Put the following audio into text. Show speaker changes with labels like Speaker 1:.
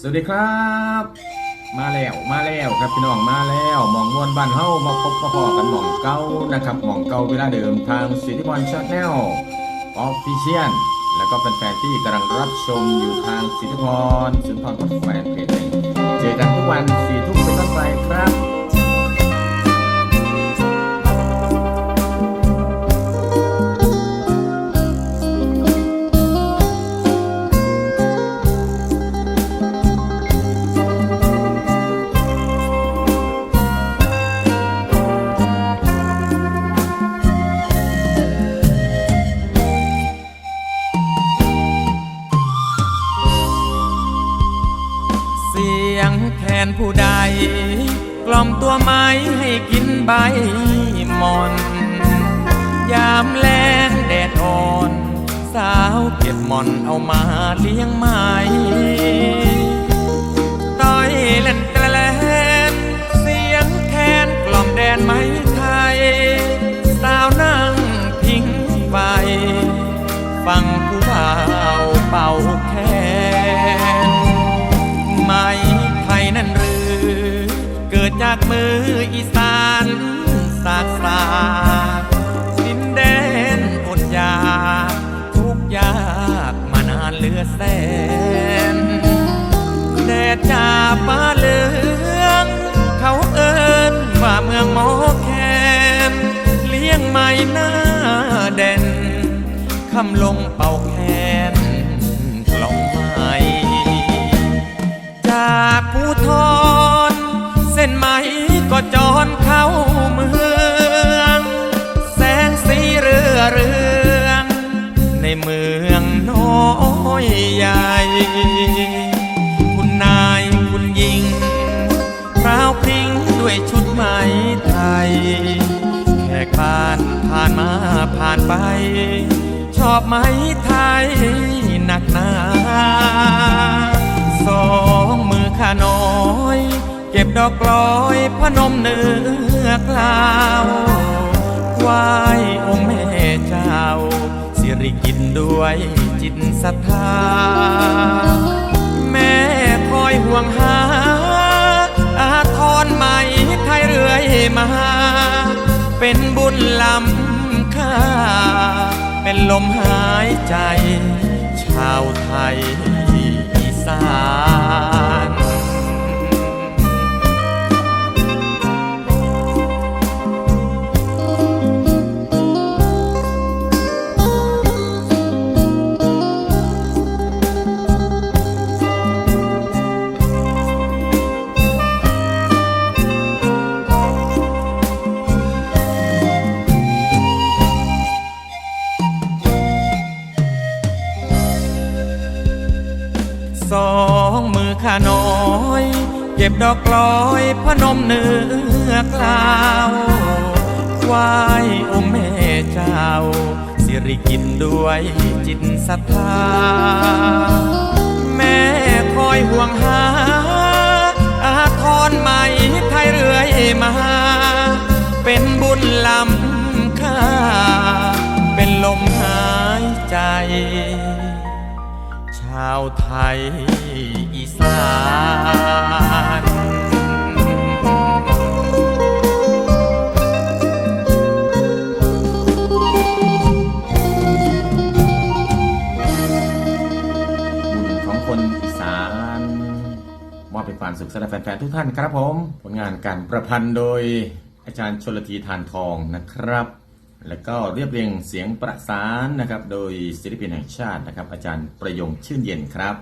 Speaker 1: สวัสดีครับ มาแล้วมาแล้วครับพี่น้องมาแล้วมองวนบ้านเฮามาพบมาพอกันหมองเก่านะครับหมองเก่าเวลาเดิมทางสิทธิพรชาแนลออฟฟิเชียลแล้วก็แฟนๆที่กำลังรับชมอยู่ทางสิทธิพรสุนทรพัฒน์แฟนเพจเจอกันทุกวันสิ
Speaker 2: ผู้ใด กล่อมตัวไม้ให้กินใบหมอนยามแรงแดดอ่อน สาวเก็บหมอนเอามาเลี้ยงไม้ต้อยเล่นกระแลนเสียงแคนกล่อมแดนไม้ไทย สาวนั่งพิงไฟฟังผู้บ่าวเป่าแคนไมไทย นั่นหรือ เกิดจากมืออีสานสากสากดินแดนอดอยากทุกยากมานานเหลือแสนแดดจ้าฟ้าเหลือง เขาเอิ้นว่าเมืองหมอแคนเลี้ยงไม่หน้าเด่นคำลงเป่าแคน ด้วยชุดไหมไทย แขกบ้านผ่านมาผ่านไป ชอบไหมไทยหนักหนาสองมือข้าน้อย เก็บดอกกลอยพนมเนื้อกล่าวไหวองค์แม่เจ้า สิริกินด้วยจิตศรัทธา แม่คอยห่วงหา มา เป็นบุญล้ำค่า เป็นลมหายใจ ชาวไทยอีสาน สองมือข้าน้อย เก็บดอกกลอยพนมเนื้อกล่าวไหวองค์แม่เจ้า สิริกินด้วยจิตศรัทธา แม่คอยห่วงหา อาทรใหม่ไทยเรื่อยมา เป็นบุญล้ำค่า เป็นลมหายใจาวไทยอีสาน
Speaker 1: บุญของคนอีสาน มอบเป็นความสุขสำหรับแฟนๆทุกท่านครับผม ผลงานการประพันธ์โดยอาจารย์ชลทีทานทองนะครับ แล้วก็เรียบเรียงเสียงประสานนะครับ โดยศิลปินแห่งชาตินะครับ อาจารย์ประยงชื่นเย็นครับ